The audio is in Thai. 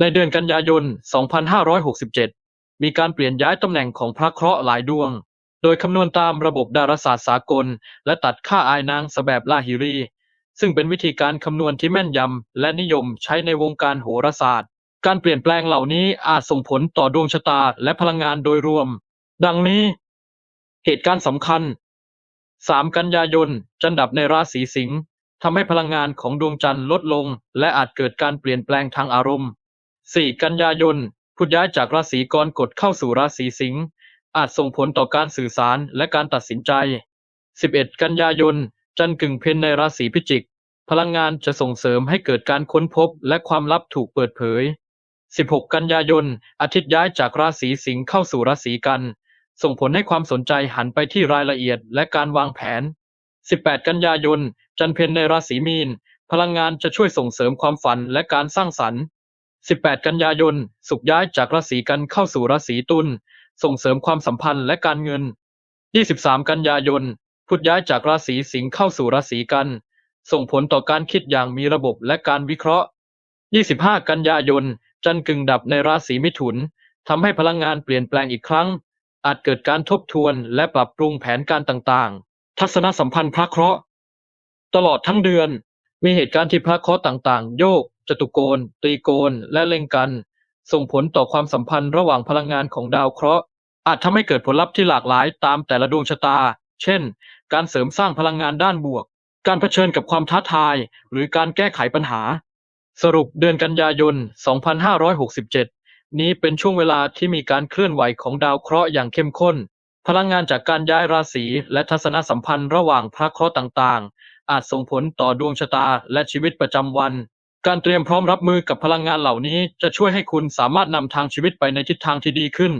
ในเดือนกันยายน 2567 มีการเปลี่ยนย้ายตำแหน่งของพระเคราะห์หลายดวง โดยคำนวณตามระบบดาราศาสตร์สากล และตัดค่าอายนางสแบบลาฮิรี ซึ่งเป็นวิธีการคำนวณที่แม่นยำและนิยมใช้ในวงการโหราศาสตร์ การเปลี่ยนแปลงเหล่านี้อาจส่งผลต่อดวงชะตาและพลังงานโดยรวม ดังนี้ เหตุการณ์สำคัญ 3 กันยายน จันทร์ดับในราศีสิงห์ทำให้พลังงานของดวงจันทร์ลดลง และอาจเกิดการเปลี่ยนแปลงทางอารมณ์ 4กันยายน พุธย้ายจากราศีกรกฎเข้าสู่ราศีสิงห์ อาจส่งผลต่อการสื่อสารและการตัดสินใจ 11 กันยายน จันทร์กึ่งเพนในราศีพิจิก พลังงานจะส่งเสริมให้เกิดการค้นพบและความลับถูกเปิดเผย 16 กันยายน อาทิตย์ย้ายจากราศีสิงห์เข้าสู่ราศีกัน ส่งผลให้ความสนใจหันไปที่รายละเอียดและการวางแผน 18 กันยายน จันทร์เพนในราศีมีน พลังงานจะช่วยส่งเสริมความฝันและการสร้างสรรค์ 18กันยายนสุขย้ายจากราศีกันเข้าสู่ราศีตุล ส่งเสริมความสัมพันธ์และการเงิน23กันยายน พุธย้ายจากราศีสิงห์เข้าสู่ราศีกัน ส่งผลต่อการคิดอย่างมีระบบและการวิเคราะห์25กันยายน จันทร์กึ่งดับในราศีมิถุน ทำให้พลังงานเปลี่ยนแปลงอีกครั้ง อาจเกิดการทบทวนและปรับปรุงแผนการต่างๆ ทัศนสัมพันธ์พระเคราะห์ ตลอดทั้งเดือน มีเหตุการณ์ที่พระเคราะห์ต่างๆ โยก จตุโกณ ตรีโกณ และเล็งกัน ส่งผลต่อความสัมพันธ์ระหว่างพลังงานของดาวเคราะห์ อาจทำให้เกิดผลลัพธ์ที่หลากหลายตามแต่ละดวงชะตา เช่น การเสริมสร้างพลังงานด้านบวก การเผชิญกับความท้าทาย หรือการแก้ไขปัญหา สรุปเดือนกันยายน 2567 นี้เป็นช่วงเวลาที่มีการเคลื่อนไหวของดาวเคราะห์อย่างเข้มข้น พลังงานจากการย้ายราศีและทัศนสัมพันธ์ระหว่างพระเคราะห์ต่างๆ อาจส่งผลต่อดวงชะตาและชีวิตประจำวัน การเตรียมพร้อมรับมือกับพลังงานเหล่านี้จะช่วยให้คุณสามารถนำทางชีวิตไปในทิศทางที่ดีขึ้น